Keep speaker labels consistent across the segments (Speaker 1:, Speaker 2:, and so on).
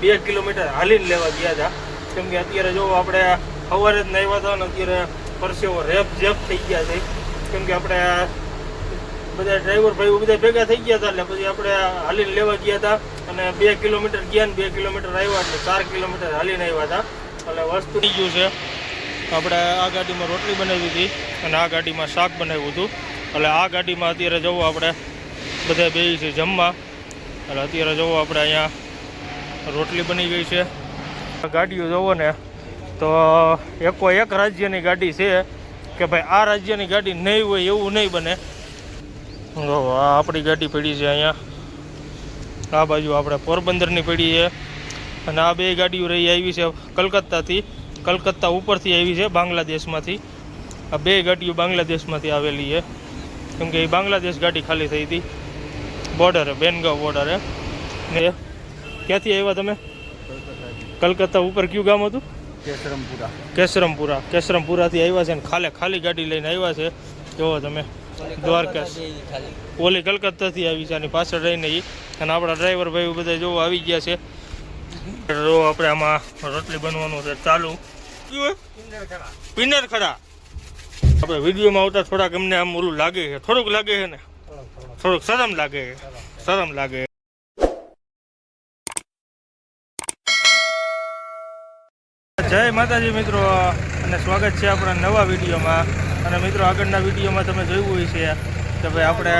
Speaker 1: બે કિલોમીટર હાલીને લેવા ગયા હતા. કેમ કે અત્યારે જો આપણે સવારે જ નાહ્યા હતા ને અત્યારે પરસેવો રેપ જેપ થઈ ગયા છે. કેમ કે આપણે બધા ડ્રાઈવર ભાઈઓ બધા ભેગા થઈ ગયા હતા એટલે પછી આપણે હાલીને લેવા ગયા હતા અને બે કિલોમીટર ગયા ને બે કિલોમીટર આવ્યા એટલે ચાર કિલોમીટર હાલીને આવ્યા હતા. એટલે વસ્તુ થઈ ગયું છે. આપણે આ ગાડીમાં રોટલી બનાવી હતી અને આ ગાડીમાં શાક બનાવ્યું હતું. એટલે આ ગાડીમાં અત્યારે જવું આપણે બધા બે છે જમવા. એટલે અત્યારે જવું આપણે અહીંયા રોટલી બની ગઈ છે. ગાડીઓ જોવો ને, તો એકો એક રાજ્યની ગાડી છે કે ભાઈ આ રાજ્યની ગાડી નહીં હોય એવું નહીં બને. આ આપણી ગાડી પડી છે અહીંયા. આ બાજુ આપણે પોરબંદરની પડી છે. અને આ બે ગાડીઓ રહી આવી છે કલકત્તાથી. કલકત્તા ઉપરથી આવી છે બાંગ્લાદેશમાંથી. આ બે ગાડીઓ બાંગ્લાદેશમાંથી આવેલી છે. કેમ કે એ બાંગ્લાદેશ ગાડી ખાલી થઈ હતી. બોર્ડરે, બેનગાંવ બોર્ડરે. ને ક્યાંથી આવ્યા તમે? કલકત્તા ઉપર કયું ગામ હતું?
Speaker 2: કેસરમપુરા.
Speaker 1: કેસરમપુરા. કેસરમપુરાથી આવ્યા છે ને ખાલે ખાલી ગાડી લઈને આવ્યા છે. જોવો તમે દ્વારકા ઓલી કલકત્તાથી આવી છે અને પાછળ રહીને એ અને આપણા ડ્રાઈવર ભાઈ બધા જોવો આવી ગયા છે. જો આપણે આમાં રોટલી બનવાનું છે ચાલુ? પિનર ખરા આપણે વિડીયોમાં આવતા થોડાક અમને આમ ઓલું લાગે છે. થોડુંક લાગે છે ને? થોડુંક શરમ લાગે છે. શરમ લાગે. જય માતાજી મિત્રો, અને સ્વાગત છે આપણા નવા વિડીયોમાં. અને મિત્રો, આગળના વિડીયોમાં તમે જોયું હોય છે કે ભાઈ આપણે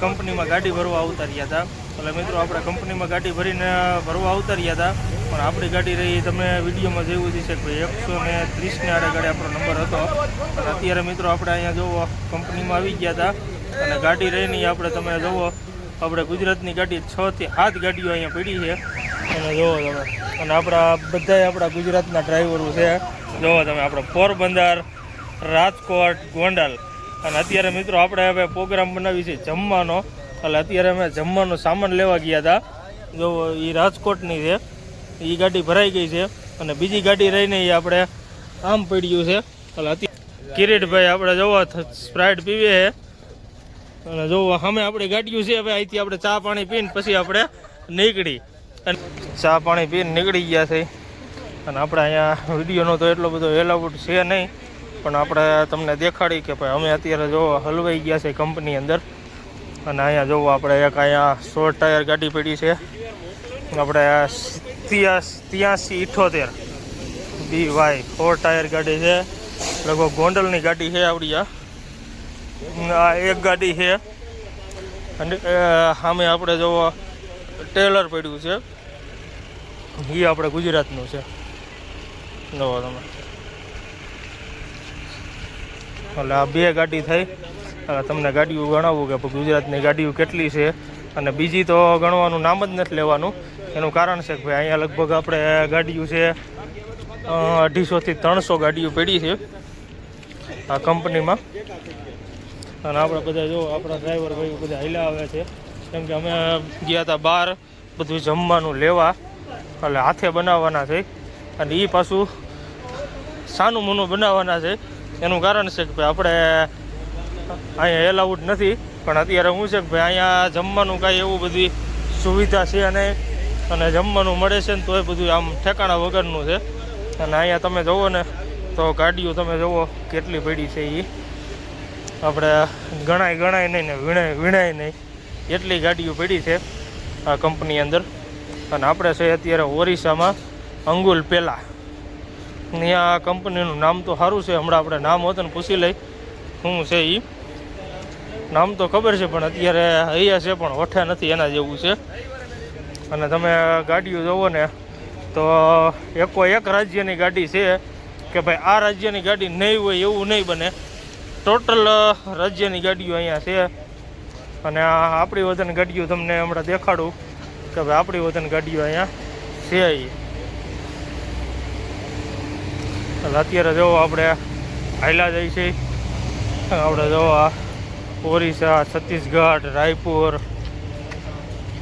Speaker 1: કંપનીમાં ગાડી ભરવા ઉતાર્યા હતા. એટલે મિત્રો, આપણે કંપનીમાં ગાડી ભરીને ભરવા ઉતાર્યા હતા. પણ આપણી ગાડી રહી, તમે વિડીયોમાં જોયું છે કે ભાઈ એકસો ને ત્રીસને આડે આપણો નંબર હતો. અને અત્યારે મિત્રો, આપણે અહીંયા જોવો કંપનીમાં આવી ગયા હતા. અને ગાડી રહીને આપણે તમે જોવો આપણે ગુજરાતની ગાડી છથી સાત ગાડીઓ અહીંયા પડી છે. અને જોવો તમે. અને આપણા બધાય આપણા ગુજરાતના ડ્રાઈવરો છે. જોવો તમે આપણે પોરબંદર, રાજકોટ, ગોંડલ. અને અત્યારે મિત્રો આપણે હવે પ્રોગ્રામ બનાવી છે જમવાનો. એટલે અત્યારે અમે જમવાનો સામાન લેવા ગયા હતા. જો એ રાજકોટની છે. એ ગાડી ભરાઈ ગઈ છે. અને બીજી ગાડી રહીને એ આપણે આમ પડ્યું છે. એટલે કિરીટભાઈ આપણે જોવો સ્પ્રાઇટ પીવે છે. અને જોવો સામે આપણી ગાડીયું છે. હવે અહીંથી આપણે ચા પાણી પીને પછી આપણે નીકળી. ચા પાણી પીને નીકળી ગયા છે. અને આપણે અહીંયા વિડીયોનો તો એટલો બધો એલાઉડ છે નહીં, પણ આપણે તમને દેખાડી કે ભાઈ અમે અત્યારે જો હલવાઈ ગયા છે કંપની અંદર. અને અહીંયા જોવો આપણે એક અહીંયા શોર્ટ ટાયર ગાડી પડી છે. આપણે ત્યાંસી ઇઠોતેર. બી વાય ફોર ટાયર ગાડી છે. લગભગ ગોંડલની ગાડી છે આપણી આ. એક ગાડી છે. અને સામે આપણે જોવો ટેલર પડ્યું છે. એ આપણે ગુજરાતનું છે. જોવો તમે. એટલે આ બે ગાડી થઈ. અને તમને ગાડીઓ ગણાવું કે ગુજરાતની ગાડીઓ કેટલી છે. અને બીજી તો ગણવાનું નામ જ નથી લેવાનું. એનું કારણ છે કે ભાઈ અહીંયા લગભગ આપણે ગાડીઓ છે અઢીસોથી ત્રણસો ગાડીઓ પડી છે. આ કંપનીમાં. અને આપણે બધા જો આપણા ડ્રાઈવર ભાઈ બધા હાલ્યા આવે છે. કેમ કે અમે ગયા હતા બહાર બધું જમવાનું લેવા, એટલે હાથે બનાવવાના છે. અને એ પાછું સાનું મૂનું બનાવવાના છે. એનું કારણ છે કે ભાઈ આપણે અહીંયા એલાઉડ નથી. પણ અત્યારે શું છે કે ભાઈ અહીંયા જમવાનું કાંઈ એવું બધી સુવિધા છે નહીં. અને જમવાનું મળે છે ને તોય બધું આમ ઠેકાણા વગરનું છે. અને અહીંયા તમે જુઓ ને, તો ગાડીઓ તમે જુઓ કેટલી પડી છે એ આપણે ગણાય ગણાય નહીં ને, વીણાય વીણાય નહીં. એટલી ગાડીઓ પડી છે આ કંપની અંદર. અને આપણે છે અત્યારે ઓરિસ્સામાં અંગુલ પેલા. ત્યાં કંપનીનું નામ તો સારું છે, હમણાં આપણે નામ હોત ને પૂછી લઈ. શું છે એ નામ તો ખબર છે, પણ અત્યારે અહીંયા છે, પણ હોઠે નથી એના જેવું છે. અને તમે ગાડીઓ જુઓ ને, તો એકો એક રાજ્યની ગાડી છે કે ભાઈ આ રાજ્યની ગાડી નહીં હોય એવું નહીં બને. ટોટલ રાજ્યની ગાડીઓ અહીંયા છે. અને આપણી વજન ગાડીઓ તમને હમણાં દેખાડું કે ભાઈ આપણી વજન ગાડીઓ અહીંયા છે અત્યારે જવો આપણે હાયલા જાય છે આપણે જવો ઓરિસ્સા, છત્તીસગઢ, રાયપુર,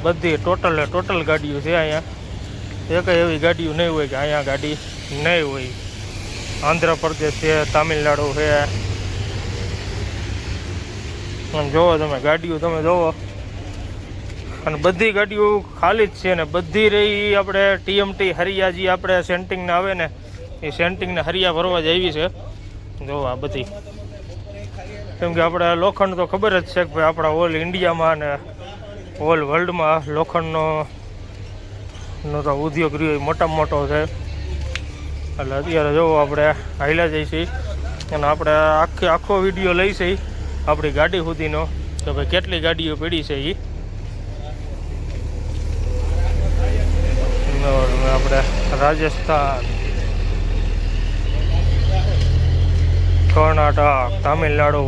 Speaker 1: બધી ટોટલ ટોટલ ગાડીઓ છે અહીંયા. એક એવી ગાડીઓ નહીં હોય કે અહીંયા ગાડી નહીં હોય. આંધ્રપ્રદેશ છે, તામિલનાડુ છે આમ જોવો, તમે ગાડીઓ તમે જોવો. અને બધી ગાડીઓ ખાલી જ છે ને બધી રહી આપણે ટીએમટી હરિયા જે આપણે સેન્ટિંગને આવે ને, એ સેન્ટિંગને હરિયા ભરવા જ આવી છે. જો આ બધી. કેમ કે આપણે લોખંડ તો ખબર જ છે કે ભાઈ આપણા ઓલ ઇન્ડિયામાં ને ઓલ વર્લ્ડમાં લોખંડનો, નો તો ઉદ્યોગ રહ્યો એ મોટામાં મોટો છે. એટલે અત્યારે જોવો આપણે હાઈલા જઈશી. અને આપણે આખી, આખો વીડિયો લઈશી. આપણી ગાડી સુધીનો. કે ભાઈ, કેટલી ગાડીઓ પડી છે એ આપણે રાજસ્થાન. કર્ણાટક, તામિલનાડુ,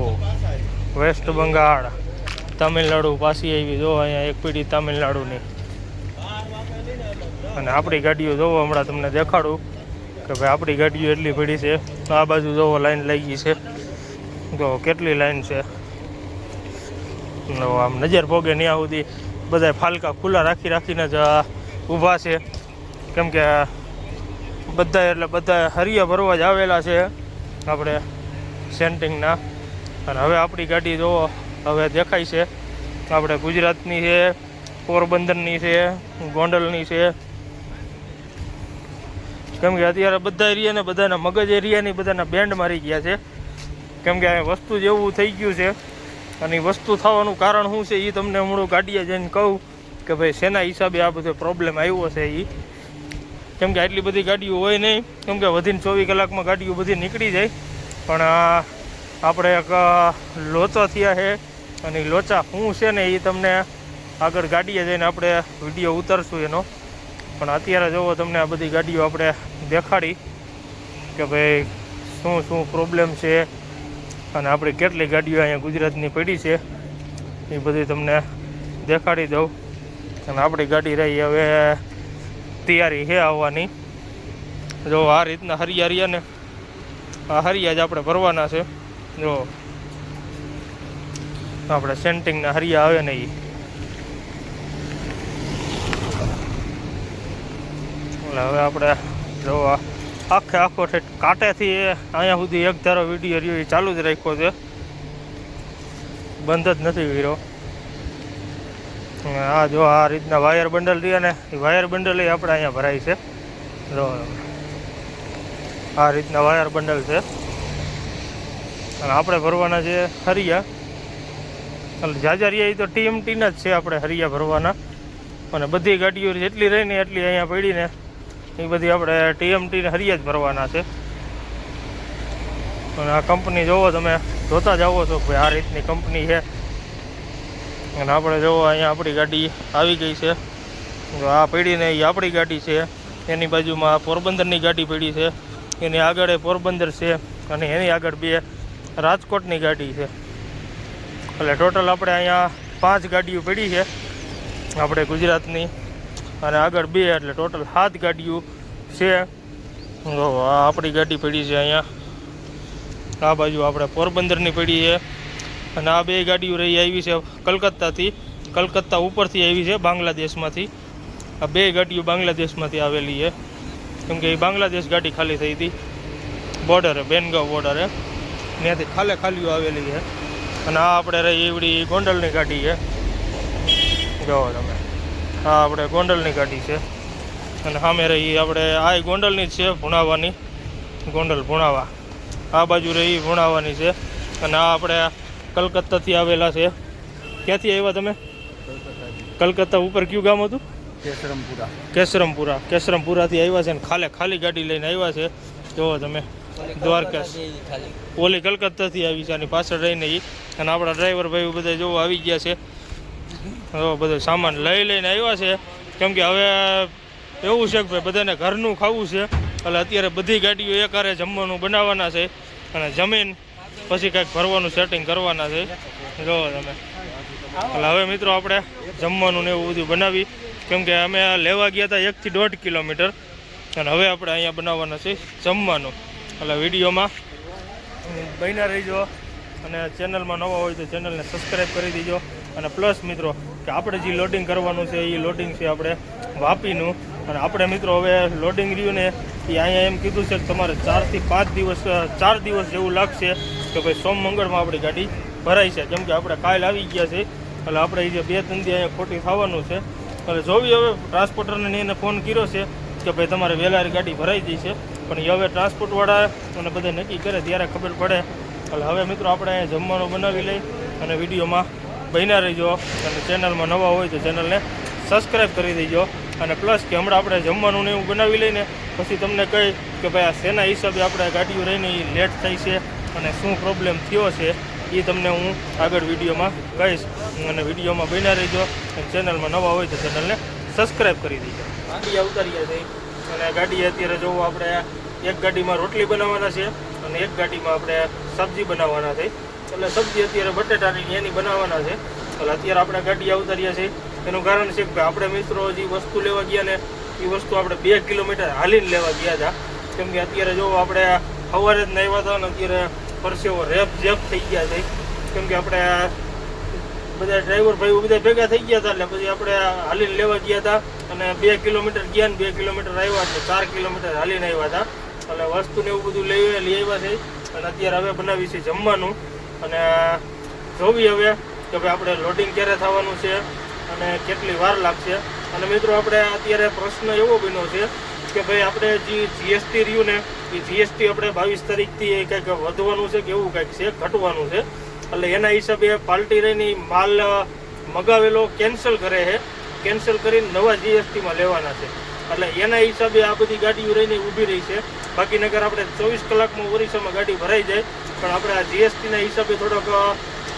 Speaker 1: વેસ્ટ બંગાળ. તામિલનાડુ પાછી આવી. જો, અહીંયા એક પીઢી તામિલનાડુની. અને આપણી ગાડીઓ જોવો, હમણાં તમને દેખાડું કે ભાઈ, આપણી ગાડીઓ એટલી પડી છે. આ બાજુ જોવો, લાઈન લાગી છે. જો કેટલી લાઈન છે? આમ નજર ભોગે ત્યાં સુધી. બધા ફાલકા ખુલ્લા રાખી રાખીને જ ઊભા છે. કેમ કે બધા એટલે બધા હરિયા ભરવા જ આવેલા છે આપણે સેન્ટિંગના. અને હવે આપણી ગાડી જોવો હવે દેખાય છે. આપણે ગુજરાતની છે, પોરબંદરની છે, ગોંડલની છે. કેમ કે અત્યારે બધા એરિયાને બધાના મગજ એરિયાની બધાના બેન્ડ મારી ગયા છે. કેમ કે વસ્તુ જેવું થઈ ગયું છે અને એ વસ્તુ થવાનું કારણ શું છે એ તમને હમણાં ગાડીએ જઈને કહું કે ભાઈ શેના હિસાબે આ બધો પ્રોબ્લેમ આવ્યો છે એ કેમ કે આટલી બધી ગાડીઓ હોય નહીં, કેમ કે વધીને ચોવીસ કલાકમાં ગાડીઓ બધી નીકળી જાય. પણ આપણે એક લોચા થયા છે અને લોચા શું છે ને એ તમને આગળ ગાડીએ જઈને આપણે વીડિયો ઉતારશું એનો. પણ અત્યારે જોવો તમને આ બધી ગાડીઓ આપણે દેખાડી કે ભાઈ શું શું પ્રોબ્લેમ છે અને આપણી કેટલી ગાડીઓ અહીંયા ગુજરાતની પડી છે, એ બધી તમને દેખાડી દઉં. અને આપણી ગાડી રહી હવે તૈયારી છે આવવાની. જો આ રીતના હરિયા ને, આ હરિયા જ આપણે ભરવાના છે. જો આપણે સેન્ટિંગના હરિયા આવે ને એ એટલે હવે આપણે જો આ આખે આખો કાંટેથી અહીંયા સુધી એક ધારો વીડિયો રહ્યો, એ ચાલુ જ રાખ્યો છે. બંધ જ નથી વીરો આ જો આ રીતના વાયર બંડલ રહ્યા ને એ વાયર બંડલ એ આપણે અહીંયા ભરાય છે. જો, આ રીતના વાયર બંડલ છે. અને આપણે ભરવાના છે હરિયા. એટલે રહ્યા એ તો ટીએમટીના જ છે આપણે હરિયા ભરવાના. અને બધી ગાડીઓ જેટલી રહી ને એટલી અહીંયા પડીને એ બધી આપણે ટીએમટીને હરિયા જ ભરવાના છે. અને આ કંપની જોવો તમે, જોતા જાઓ છો ભાઈ આ રીતની કંપની છે. અને આપણે જોવો અહીંયા આપણી ગાડી આવી ગઈ છે. જો આ પીડીને એ આપણી ગાડી છે. એની બાજુમાં પોરબંદરની ગાડી પડી છે. એની આગળ એ પોરબંદર છે અને એની આગળ બે રાજકોટની ગાડી છે. એટલે ટોટલ આપણે અહીંયા પાંચ ગાડીઓ પડી છે. આપણે ગુજરાતની. અને આગળ બે, એટલે ટોટલ સાત ગાડીઓ છે. આપણી ગાડી પડી છે અહીંયા. આ બાજુ આપણે પોરબંદરની પડી છે. અને આ બે ગાડીઓ રહી આવી છે કલકત્તાથી. કલકત્તા ઉપરથી આવી છે બાંગ્લાદેશમાંથી. આ બે ગાડીઓ બાંગ્લાદેશમાંથી આવેલી છે. કેમ કે એ બાંગ્લાદેશ ગાડી ખાલી થઈ હતી. બોર્ડરે બેનગાંવ બોર્ડરે ત્યાંથી ખાલે ખાલીઓ આવેલી છે. અને આ આપણે રહી એવડી ગોંડલની ગાડી છે. જવા તમે આ આપણે ગોંડલની ગાડી છે. અને સામે રહી આપણે આ ગોંડલની જ છે ભુણાવાની. ગોંડલ ભુણાવા. આ બાજુ રહી ભુણાવાની છે. અને આ આપણે કલકત્તાથી આવેલા છે. ક્યાંથી આવ્યા તમે? કલકત્તા ઉપર કયું ગામ હતું?
Speaker 2: કેસરમપુરા.
Speaker 1: કેસરમપુરા. કેસરમપુરાથી આવ્યા છે ને ખાલે ખાલી ગાડી લઈને આવ્યા છે. જોવો તમે દ્વારકા ઓલી કલકત્તાથી આવી છે અને પાછળ રહીને એ અને આપણા ડ્રાઈવર ભાઈ બધા જોવો આવી ગયા છે. જો બધો સામાન લઈ લઈને આવ્યા છે. કેમ કે હવે એવું છે કે ભાઈ બધાને ઘરનું ખાવું છે. એટલે અત્યારે બધી ગાડીઓ એકારે જમવાનું બનાવવાના છે અને જમીન પછી કંઈક ભરવાનું સેટિંગ કરવાના છે. જો તમે. એટલે હવે મિત્રો આપણે જમવાનું ને એવું બધું બનાવી. કેમ કે અમે લેવા ગયા હતા એકથી દોઢ કિલોમીટર. અને હવે આપણે અહીંયા બનાવવાના છે જમવાનું. એટલે વિડીયોમાં બન્યા રહીજો. અને ચેનલમાં નવા હોય તો ચેનલને સબસ્ક્રાઈબ કરી દીજો. અને પ્લસ મિત્રો કે આપણે જે લોડિંગ કરવાનું છે એ લોડિંગ છે આપણે વાપીનું. અને આપણે મિત્રો હવે લોડિંગ રહ્યું ને એ અહીંયા એમ કીધું છે કે તમારે ચારથી પાંચ દિવસ ચાર દિવસ જેવું લાગશે કે ભાઈ સોમ મંગળમાં આપણી ગાડી ભરાય છે. કેમ કે આપણે કાલ આવી ગયા છે, એટલે આપણે જે બે ત્રણ દી અહીંયા ખોટી થવાનું છે. એટલે જોવી હવે, ટ્રાન્સપોર્ટરને એને ફોન કર્યો છે કે ભાઈ તમારે વહેલારી ગાડી ભરાઈ ગઈ છે, પણ એ હવે ટ્રાન્સપોર્ટવાળા અને બધા નક્કી કરે, ત્યારે ખબર પડે. એટલે હવે મિત્રો આપણે અહીંયા જમવાનું બનાવી લઈ અને વિડીયોમાં બન્યા રહીજો અને ચેનલમાં નવા હોય તો ચેનલને સબસ્ક્રાઈબ કરી દેજો. અને પ્લસ કે હમણાં આપણે જમવાનું ને એવું બનાવી લઈને પછી તમને કહી કે ભાઈ આ શેના હિસાબે આપણે ગાડીઓ રહીને એ લેટ થઈ છે અને શું પ્રોબ્લેમ થયો છે એ તમને હું આગળ વિડીયોમાં કહીશ. અને વિડીયોમાં બન્યા રહીજો અને ચેનલમાં નવા હોય તો ચેનલને સબસ્ક્રાઈબ કરી દેજો. ગાડી અવતારીએ છે. અને ગાડી અત્યારે જોવો આપણે એક ગાડીમાં રોટલી બનાવવાના છે અને એક ગાડીમાં આપણે સબ્જી બનાવવાના છે. એટલે સબ્જી અત્યારે બટેટાની એની બનાવવાના છે. એટલે અત્યારે આપણે ગાડી ઉતારીએ છીએ એનું કારણ છે કે આપણે મિત્રો જે વસ્તુ લેવા ગયા ને, એ વસ્તુ આપણે બે કિલોમીટર હાલીને લેવા ગયા હતા. કેમ કે અત્યારે જો આપણે સવારે જ નાહ્યા હતા ને અત્યારે પરસેવો રેપ જેપ થઈ ગયા છે. કેમ કે આપણે બધા ડ્રાઈવર ભાઈઓ બધા ભેગા થઈ ગયા હતા એટલે પછી આપણે હાલીને લેવા ગયા હતા. અને બે કિલોમીટર ગયા ને બે કિલોમીટર આવ્યા એટલે ચાર કિલોમીટર હાલીને આવ્યા હતા. એટલે વસ્તુને એવું બધું લઈ લઈ આવ્યા છે. અને અત્યારે હવે બનાવી છે જમવાનું. અને જોવી હવે કે ભાઈ આપણે લોડિંગ ક્યારે થવાનું છે અને કેટલી વાર લાગશે. અને મિત્રો, આપણે અત્યારે પ્રશ્ન એવો બન્યો છે કે ભાઈ આપણે જે જીએસટી રહ્યું ને, એ જીએસટી આપણે બાવીસ તારીખથી કંઈક વધવાનું છે કે એવું કંઈક છે, ઘટવાનું છે. એટલે એના હિસાબે પાલટી રહીને માલ મગાવેલો, કેન્સલ કરે છે. કેન્સલ કરીને નવા જીએસટીમાં લેવાના છે. એટલે એના હિસાબે આ બધી ગાડીઓ રહીને ઊભી રહી છે. બાકી નગર આપણે ચોવીસ કલાકમાં ઓરિસ્સામાં ગાડી ભરાઈ જાય. પણ આપણે આ જીએસટીના હિસાબે થોડોક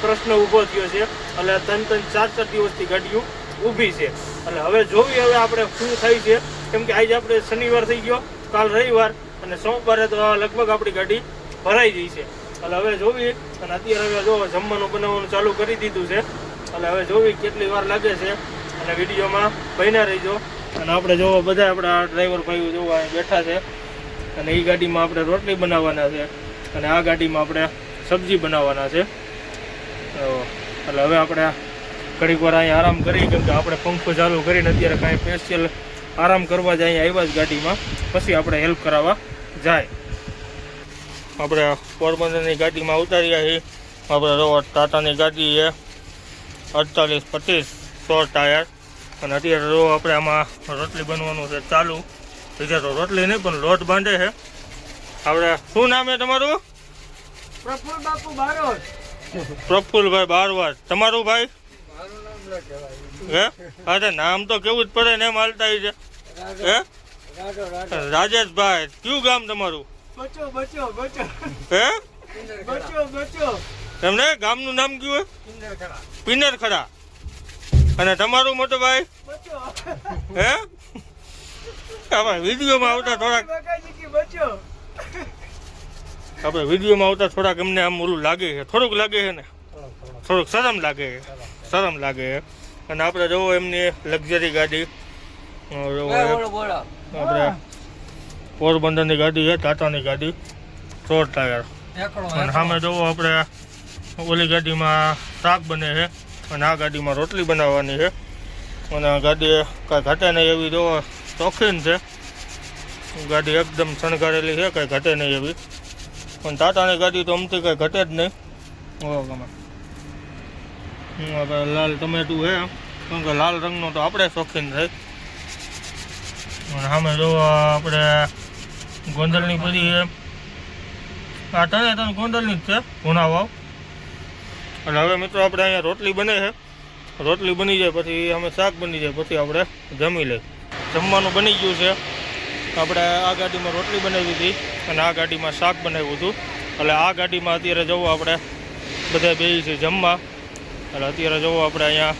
Speaker 1: પ્રશ્ન ઊભો થયો છે. એટલે ત્રણ ત્રણ ચાર ચાર દિવસથી ગાડીઓ ઊભી છે. એટલે હવે જોવી હવે આપણે શું થાય છે. કેમ કે આજે આપણે શનિવાર થઈ ગયો, કાલ રવિવાર અને સોમવારે તો લગભગ આપણી ગાડી ભરાઈ ગઈ છે. એટલે હવે જોવી અને અત્યારે હવે જો જમવાનું બનાવવાનું ચાલુ કરી દીધું છે. એટલે હવે જોવી કેટલી વાર લાગે છે. અને વિડીયોમાં બન્યા રહીજો. અને આપણે જોવો, બધા આપણા ડ્રાઈવર ભાઈઓ જોવા બેઠા છે. અને એ ગાડીમાં આપણે રોટલી બનાવવાના છે અને આ ગાડીમાં આપણે સબ્જી બનાવવાના છે. એટલે હવે આપણે ઘડીક વાર અહીંયા આરામ કરી, કેમ કે આપણે પંખો ચાલુ કરીને અત્યારે કાંઈ સ્પેશિયલ આરામ કરવા જ અહીંયા આવ્યા જ ગાડીમાં. પછી આપણે હેલ્પ કરાવવા જાય. આપણે પોરબંદરની ગાડીમાં ઉતાર્યા છીએ આપણે ટાટાની ગાડી છે. અડતાલીસ, પચીસ, સો ટાયર. અને અત્યારે જો આપણે આમાં રોટલી બનવાનું છે ચાલુ. બીજા તો રોટલી નહીં પણ લોટ બાંધે છે. આપણે શું નામ છે તમારું?
Speaker 2: પ્રફુલ બાપુ બારોટ.
Speaker 1: પ્રફુલભાઈ બારવાર તમારું ભાઈ? હે? અરે નામ તો કેવું જ પડે ને એમ હાલતા છે. હે? રાજેશભાઈ કયું ગામ તમારું? હે? તમને ગામનું નામ કયું પિનર ખરા અને તમારું મોટો ભાઈ? હે? આપણે વિડીયોમાં આવતા થોડાક આપણે વિડીયોમાં આવતા થોડાક એમને આમ ઓલું લાગે છે. થોડુંક લાગે છે ને? થોડુંક શરમ લાગે છે. શરમ લાગે છે. અને આપણે જોવો એમની લક્ઝરી ગાડી. આપણે પોરબંદરની ગાડી છે ટાટાની ગાડી. ચોર ટાયર. અને સામે જોવો આપણે ઓલી ગાડીમાં શાક બને છે. અને આ ગાડીમાં રોટલી બનાવવાની છે. અને આ ગાડી કાંઈ ઘટે નહીં એવી જોવો શોખીન છે. ગાડી એકદમ શણગારેલી છે, કાંઈ ઘટે નહીં એવી. પણ ટાટાની ગાડી તો અમથી કાંઈ ઘટે જ નહીં. ઓ ગમે. લાલ ટમેટું છે. કેમ કે લાલ રંગનો તો આપણે શોખીન થાય અને સામે જો આપણે ગોંદલની બધી આ તને તને ગોંદલની જ છે, ભૂના વાવ. અને હવે મિત્રો આપણે અહીંયા રોટલી બને છે. રોટલી બની જાય પછી અમે શાક બની જાય પછી આપણે જમી લઈ જમવાનું બની ગયું છે. આપણે આ ગાડીમાં રોટલી બનાવી હતી અને આ ગાડીમાં શાક બનાવ્યું હતું. એટલે આ ગાડીમાં અત્યારે જવું આપણે બધા બે છે જમવા. એટલે અત્યારે જવું આપણે અહીંયા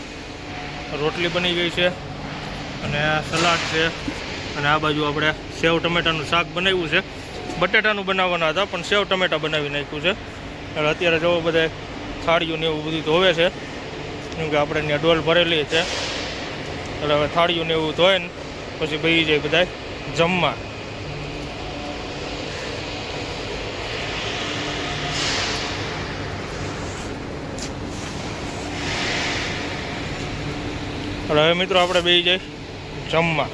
Speaker 1: રોટલી બની ગઈ છે. અને સલાડ છે. અને આ બાજુ આપણે સેવ ટમેટાનું શાક બનાવ્યું છે. બટેટાનું બનાવવાના હતા, પણ સેવ ટમેટા બનાવી નાખ્યું છે. એટલે અત્યારે જવો બધા થાળીઓ ને એવું બધું ધોવે છે. કેમ કે આપણે ત્યાં ડોલ ભરેલી છે. એટલે હવે થાળીઓ ને એવું ધોય ને પછી ભાઈ જાય બધા જમવા. હવે મિત્રો આપણે બે જાય જમવા.